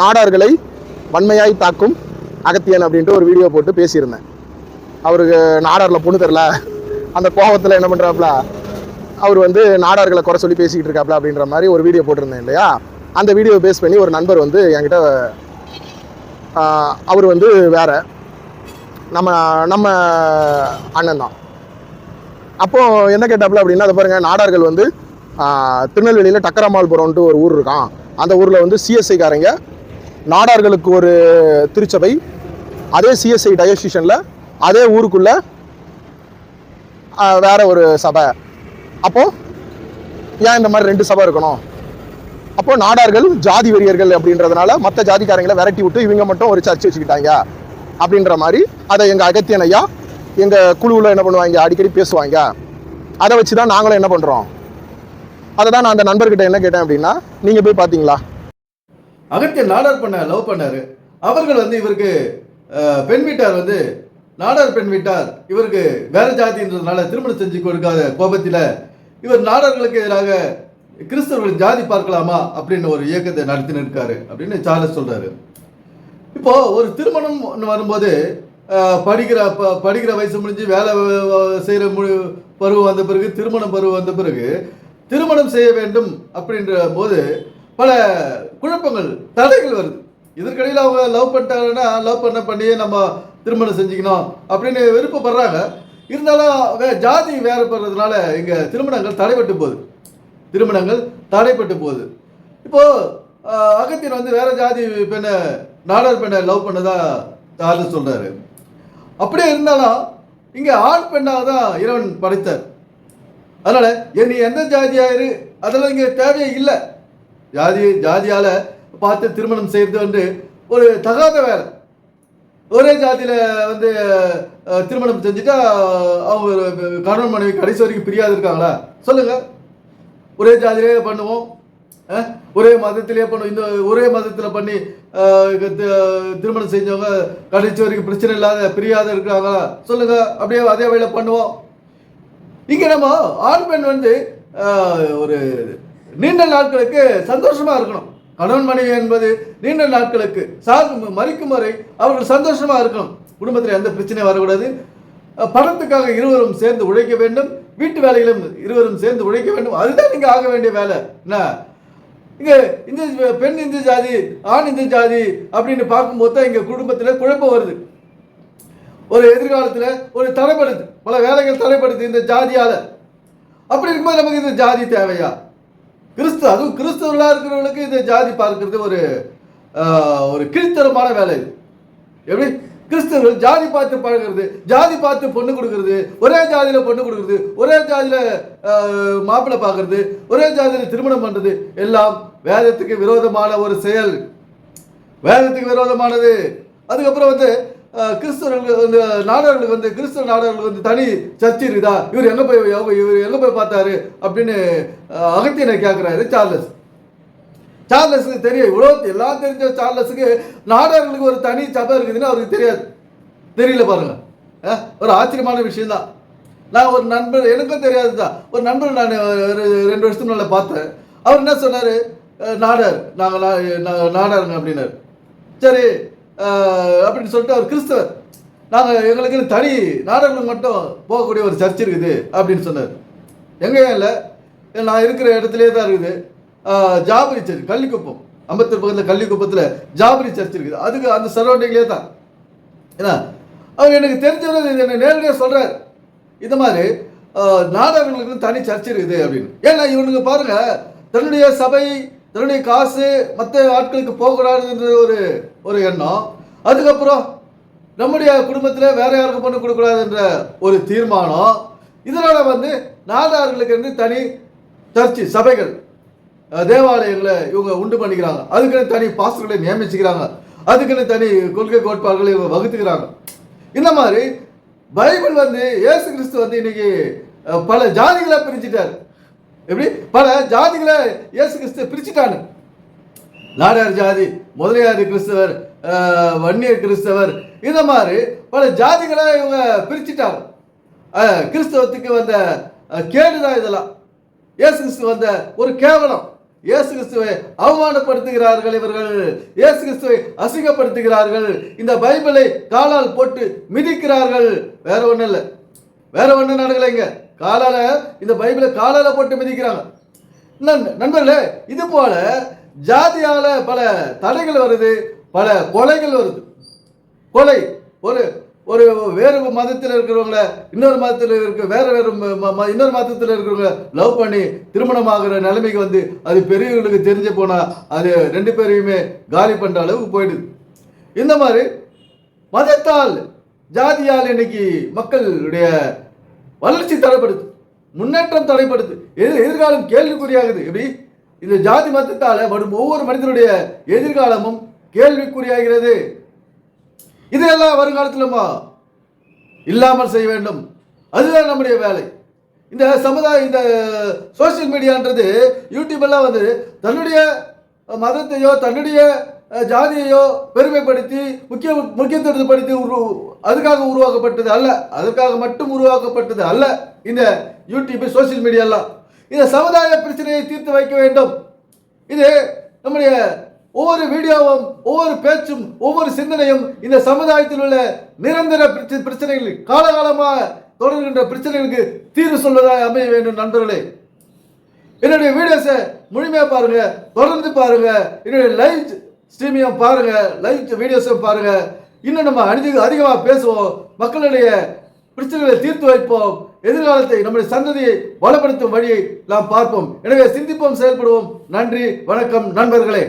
நாடார்களை வன்மையாய் தாக்கும் அகத்தியன் அப்படின்ட்டு ஒரு வீடியோ போட்டு பேசியிருந்தேன். அவருக்கு நாடாரில் பொண்ணு தெரில. அந்த கோபத்தில் என்ன பண்ணுறாப்புல அவர் வந்து நாடார்களை குறை சொல்லி பேசிக்கிட்டு இருக்காப்ல அப்படின்ற மாதிரி ஒரு வீடியோ போட்டிருந்தேன் இல்லையா? அந்த வீடியோ பேஸ் பண்ணி ஒரு நண்பர் வந்து என்கிட்ட அவர் வந்து வேற. நம்ம நம்ம அண்ணன் தான். அப்போது என்ன கேட்டாப்புல அப்படின்னா அதை பாருங்கள் நாடார்கள் வந்து திருநெல்வேலியில் டக்கரமால்புரம்ன்ட்டு ஒரு ஊர் இருக்கான் அந்த ஊரில் வந்து சிஎஸ்ஐக்காரங்க நாடார்களுக்கு ஒரு திருச்சபை அதே சிஎஸ்ஐ டயஸ்டிஷனில் அதே ஊருக்குள்ள வேற ஒரு சபை. அப்போது ஏன் இந்த மாதிரி ரெண்டு சபை இருக்கணும்? அப்போ நாடார்கள் ஜாதி வெறியர்கள் அப்படின்றதுனால மற்ற ஜாதிக்காரங்களை விரட்டி விட்டு இவங்க மட்டும் ஒரு சர்ச்சை வச்சுக்கிட்டாங்க அப்படின்ற மாதிரி அதை எங்கள் அகத்தியன் ஐயா எங்கள் குழுவில் என்ன பண்ணுவாங்க? அடிக்கடி பேசுவாங்க. அதை வச்சு தான் நாங்களும் என்ன பண்ணுறோம் அதை தான் நான் அந்த நண்பர்கிட்ட என்ன கேட்டேன் அப்படின்னா நீங்கள் போய் பார்த்தீங்களா? அகத்தியன் நாடார் பண்ண லவ் பண்ணாரு. அவர்கள் வந்து இவருக்கு பெண் வீட்டார் வந்து நாடார் பெண் வீட்டார் இவருக்கு வேற ஜாதின்றதுனால திருமணம் செஞ்சு கொடுக்காத கோபத்தில் இவர் நாடார்களுக்கு எதிராக கிறிஸ்தவர்கள் ஜாதி பார்க்கலாமா அப்படின்னு ஒரு இயக்கத்தை நடத்தின்னு இருக்காரு அப்படின்னு சார்லஸ் சொல்றாரு. இப்போ ஒரு திருமணம் வரும்போது படிக்கிற ப- படிக்கிற வயசு முடிஞ்சு வேலை செய்கிற மு பருவம் வந்த பிறகு திருமணம் பருவம் வந்த பிறகு திருமணம் செய்ய வேண்டும் அப்படின்ற போது பல குழப்பங்கள் தடைகள் வருது. இதற்கிடையில் அவங்க லவ் பண்ணிட்டாங்கன்னா லவ் பண்ண பண்ணியே நம்ம திருமணம் செஞ்சுக்கணும் அப்படின்னு விருப்பப்படுறாங்க. இருந்தாலும் வே- ஜாதி வேறுபடுறதுனால இங்கே திருமணங்கள் தடைப்பட்டு போகுது. திருமணங்கள் தடைப்பட்டு போகுது. இப்போது அகத்தியன் வந்து வேற ஜாதி பெண்ணை நாடார் பெண்ணை லவ் பண்ணதா யாரும் சொல்கிறாரு அப்படியே இருந்தாலும் இங்கே ஆண் பெண்ணாக தான் இறைவன் படைத்தார். அதனால் நீ எந்த ஜாதியாயிரு அதெல்லாம் இங்கே தேவையே இல்லை. ஜாதி ஜாதியால பார்த்து திருமணம் செய்யறது வந்து ஒரு தகாத வேலை ஒரே ஜாதியில் வந்து திருமணம் செஞ்சுட்டா அவங்க கணவன் மனைவி கடைசி வரைக்கும் பிரியாது இருக்காங்களா? சொல்லுங்க. ஒரே ஜாதியிலே பண்ணுவோம். ஒரே மதத்திலே பண்ணுவோம். இந்த ஒரே மதத்தில் பண்ணி திருமணம் செஞ்சவங்க கடைசி வரைக்கும் பிரச்சனை இல்லாத பிரியாத இருக்காங்களா? சொல்லுங்க. அப்படியே அதே வழியில் பண்ணுவோம். இங்கே நம்ம ஆண் பெண் வந்து ஒரு நீண்ட நாட்களுக்கு சந்தோஷமா இருக்கணும். கணவன் மனைவி என்பது நீண்ட நாட்களுக்கு சாகும் மறிக்கும் வரை அவர்கள் சந்தோஷமா இருக்கணும். குடும்பத்தில் எந்த பிரச்சனையும் வரக்கூடாது. பணத்துக்காக இருவரும் சேர்ந்து உழைக்க வேண்டும். வீட்டு வேலைகளும் இருவரும் சேர்ந்து உழைக்க வேண்டும். அதுதான் நீங்க ஆக வேண்டிய வேலை. என்ன? இங்க இந்த பெண் இந்த ஜாதி ஆண் இந்த ஜாதி அப்படின்னு பார்க்கும்போது தான் இங்க குடும்பத்தில் குழப்பம் வருது. ஒரு எதிர்காலத்தில் ஒரு தடைப்படுது பல வேலைகள் தடைப்படுது இந்த ஜாதியால். அப்படி இருக்கும்போது நமக்கு இந்த ஜாதி தேவையா? கிறிஸ்து அதுவும் கிறிஸ்தவர்களா இருக்கிறவங்களுக்கு இந்த ஜாதி பார்க்கறது ஒரு ஒரு கீழ்த்தரமான வேலை. இது எப்படி? கிறிஸ்தவர்கள் ஜாதி பார்த்து பழகிறது ஜாதி பார்த்து பொண்ணு கொடுக்கறது ஒரே ஜாதியில் பொண்ணு கொடுக்கறது ஒரே ஜாதியில் மாப்பிள்ளை பார்க்கறது ஒரே ஜாதியில் திருமணம் பண்ணுறது எல்லாம் வேதத்துக்கு விரோதமான ஒரு செயல். வேதத்துக்கு விரோதமானது. அதுக்கப்புறம் வந்து கிறிஸ்தவர்களுக்கு வந்து நாடர்களுக்கு வந்து கிறிஸ்தவ நாடகர்களுக்கு வந்து தனி சர்ச்சை இருக்குதா? இவர் எங்கே போய் இவர் எங்கே போய் பார்த்தாரு? அப்படின்னு அகத்தியனை கேட்குறாரு சார்லஸ். சார்லஸுக்கு தெரியும் இவ்வளோ எல்லாம் தெரிஞ்ச சார்லஸுக்கு நாடகங்களுக்கு ஒரு தனி சபை இருக்குதுன்னு அவருக்கு தெரியாது. தெரியல பாருங்க. ஒரு ஆச்சரியமான விஷயம்தான். நான் ஒரு நண்பர் எனக்கும் தெரியாது தான் ஒரு நண்பர் நான் ஒரு ரெண்டு வருஷத்துக்கு முன்னால் பார்த்தேன். அவர் என்ன சொன்னார்? நாடர் நாங்கள் நாடருங்க அப்படின்னாரு. சரி அப்படின்னு சொல்லிட்டு அவர் கிறிஸ்தவர். நாங்கள் எங்களுக்கு தனி நாடகங்கள் மட்டும் போகக்கூடிய ஒரு சர்ச் இருக்குது அப்படின்னு சொன்னார். எங்கேயும் இல்லை. நான் இருக்கிற இடத்துலேயே தான் இருக்குது. ஜாபரி சர்ச் கள்ளிக்குப்பம். அம்பத்தூர் பக்கத்தில் கள்ளிக்குப்பத்தில் ஜாபரி சர்ச் இருக்குது. அதுக்கு அந்த சரௌண்டிங்லேயே தான். ஏன்னா அவர் எனக்கு தெரிஞ்சவர் இது என்ன நேரடியாக சொல்கிறார் இந்த மாதிரி நாடகங்களுக்கு தனி சர்ச் இருக்குது அப்படின்னு. ஏன்னா இவனுங்க பாருங்க தன்னுடைய சபை தன்னுடைய காசு மற்ற ஆட்களுக்கு போகக்கூடாதுன்ற ஒரு ஒரு எண்ணம். அதுக்கப்புறம் நம்முடைய குடும்பத்தில் வேற யாருக்கும் பொண்ணு கொடுக்கக்கூடாதுன்ற ஒரு தீர்மானம். இதனால் வந்து நாதார்களுக்கு வந்து தனி சர்ச்சு சபைகள் தேவாலயங்களை இவங்க உண்டு பண்ணிக்கிறாங்க. அதுக்குன்னு தனி பாஸ்டர்களை நியமிச்சுக்கிறாங்க. அதுக்குன்னு தனி கொள்கை கோட்பாடுகளை இவங்க வகுத்துக்கிறாங்க. இந்த மாதிரி பைபிள் வந்து இயேசு கிறிஸ்து வந்து இன்னைக்கு பல ஜாதிகளாக பிரிச்சுட்டாரு எப்படி? பல ஜாதிகளை இயேசு கிறிஸ்து பிரிச்சுட்டாங்க நாடார் ஜாதி முதலியார் கிறிஸ்தவர் வன்னியர் கிறிஸ்தவர் இந்த மாதிரி பல ஜாதிகளை இவங்க பிரிச்சுட்டாங்க. கிறிஸ்தவத்துக்கு வந்த கேடுதான் இதெல்லாம். இயேசு கிறிஸ்து வந்த ஒரு கேவலம். இயேசு கிறிஸ்துவை அவமானப்படுத்துகிறார்கள் இவர்கள். இயேசு கிறிஸ்துவை அசிங்கப்படுத்துகிறார்கள். இந்த பைபிளை காலால் போட்டு மிதிக்கிறார்கள். வேற ஒன்றும் இல்லை. வேற ஒன்றும் நடக்கலைங்க காலால இந்த பைபிளை காலால போட்டு மிதிக்கிறாங்க. நண்- நண்பர்களே இது போல ஜாதியால பல தடைகள் வருது பல கொலைகள் வருது. கொலை ஒரு ஒரு வேறு மதத்தில் இருக்கிறவங்கள இன்னொரு மதத்தில் இருக்க வேறு வேறு ம- ம- இன்னொரு மதத்தில் இருக்கிறவங்க லவ் பண்ணி திருமணமாகிற நிலைமைக்கு வந்து அது பெரியவர்களுக்கு தெரிஞ்சு போனால் அது ரெண்டு பேரையுமே காலி பண்ணுற அளவுக்கு போயிடுது. இந்த மாதிரி மதத்தால் ஜாதியால் இன்னைக்கு மக்களுடைய வளர்ச்சி தடைப்படுது முன்னேற்றம் தடைப்படுது எதிர் எதிர்காலம் கேள்விக்குறியாகுது. எப்படி? இந்த ஜாதி மதத்தால் வரும் ஒவ்வொரு மனிதனுடைய எதிர்காலமும் கேள்விக்குறியாகிறது. இதெல்லாம் வருங்காலத்திலுமா இல்லாமல் செய்ய வேண்டும். அதுதான் நம்முடைய வேலை. இந்த சமுதாய இந்த சோஷியல் மீடியான்றது யூடியூப் எல்லாம் வந்து தன்னுடைய மதத்தையோ தன்னுடைய ஜாதியையோ பெருமைப்படுத்தி முக்கிய முக்கியத்துவப்படுத்தி உரு அதுக்காக உருவாக்கப்பட்டது அல்ல. அதுக்காக மட்டும் உருவாக்கப்பட்டது அல்ல. இந்த யூடியூப் சோஷியல் மீடியாலாம் இந்த சமுதாய பிரச்சனையை தீர்த்து வைக்க வேண்டும். இது நம்முடைய ஒவ்வொரு வீடியோவும் ஒவ்வொரு பேச்சும் ஒவ்வொரு சிந்தனையும் இந்த சமுதாயத்தில் உள்ள நிரந்தர பிரச்சனைகள் காலகாலமாக தொடர்கின்ற பிரச்சனைகளுக்கு தீர்வு சொல்வதாக அமைய வேண்டும் நண்பர்களே. என்னுடைய வீடியோஸை முழுமையாக பாருங்க தொடர்ந்து பாருங்க. என்னுடைய லைவ் ஸ்ட்ரீமையும் பாருங்க லைவ் வீடியோஸும் பாருங்க. இன்னும் நம்ம அதிக அதிகமாக பேசுவோம். மக்களுடைய பிரச்சனைகளை தீர்த்து வைப்போம். எதிர்காலத்தை நம்முடைய சந்ததியை வளப்படுத்தும் வழியை நாம் பார்ப்போம். எனவே சிந்திப்போம் செயல்படுவோம். நன்றி வணக்கம் நண்பர்களே.